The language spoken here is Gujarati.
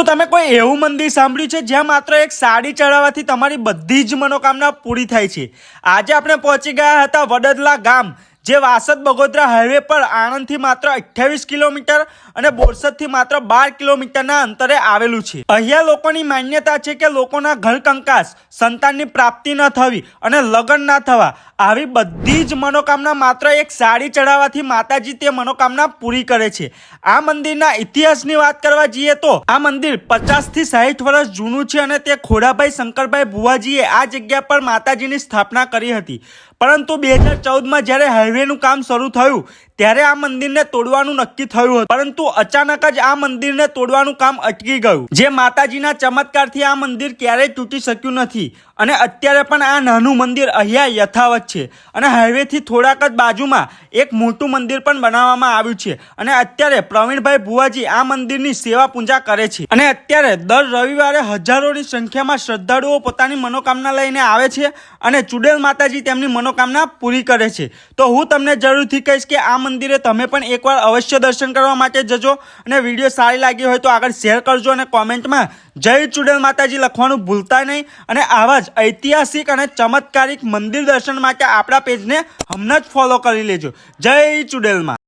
શું તમે કોઈ એવું મંદિર સાંભળ્યું છે જ્યાં માત્ર એક સાડી ચડાવવાથી તમારી બધી જ મનોકામના પૂરી થાય છે? આજે આપણે પહોંચી ગયા હતા વડદલા ગામ. જે વાસદ બગોદરા હાઈવે પર આણંદથી માત્ર અઠ્યાવીસ કિલોમીટર અને બોરસદથી માત્ર બાર કિલોમીટરના અંતરે આવેલું છે. અહીંયા લોકોની માન્યતા છે કે લોકોના ઘર કંકાસ સંતાનની પ્રાપ્તિ ન થવી અને લગ્ન ના થવા આવી બધી જ મનોકામના માત્ર એક સાડી ચડાવવાથી માતાજી તે મનોકામના પૂરી કરે છે. આ મંદિરના ઇતિહાસની વાત કરવા જઈએ તો આ મંદિર પચાસથી સાહીઠ વર્ષ જૂનું છે અને તે ખોડાભાઈ શંકરભાઈ ભુવાજીએ આ જગ્યા પર માતાજીની સ્થાપના કરી હતી. પરંતુ બે હજાર ચૌદમાં જ્યારે હાઈવેનું કામ શરૂ થયું. ત્યારે આ મંદિરને તોડવાનું નક્કી થયું હતું. પરંતુ અચાનક જ આ મંદિરને તોડવાનું કામ અટકી ગયું. જે માતાજીના ચમત્કારથી આ મંદિર ક્યારેય તૂટી શક્યું નથી. અને અત્યારે પણ આ નાનું મંદિર અહીંયા યથાવત છે. અને હાઈવેથી થોડાક જ બાજુમાં એક મોટું મંદિર પણ બનાવવામાં આવ્યું છે. અને અત્યારે પ્રવીણભાઈ ભુવાજી આ મંદિરની સેવા પૂજા કરે છે. અને અત્યારે દર રવિવારે હજારોની સંખ્યામાં શ્રદ્ધાળુઓ પોતાની મનોકામના લઈને આવે છે અને ચુડેલ માતાજી તેમની મનોકામના પૂરી કરે છે. તો હું તમને જરૂરથી કહીશ કે આ મંદિરે તમે પણ એકવાર અવશ્ય દર્શન કરવા માટે જજો અને વીડિયો સારી લાગી હોય તો આગળ શેર કરજો અને કોમેન્ટમાં જય ચુડેલ માતાજી લખવાનું ભૂલતા નહીં અને આવા જ ઐતિહાસિક અને ચમત્કારિક મંદિર દર્શન માટે આપણા પેજને હમણાં જ ફોલો કરી લેજો. જય ચુડેલમાં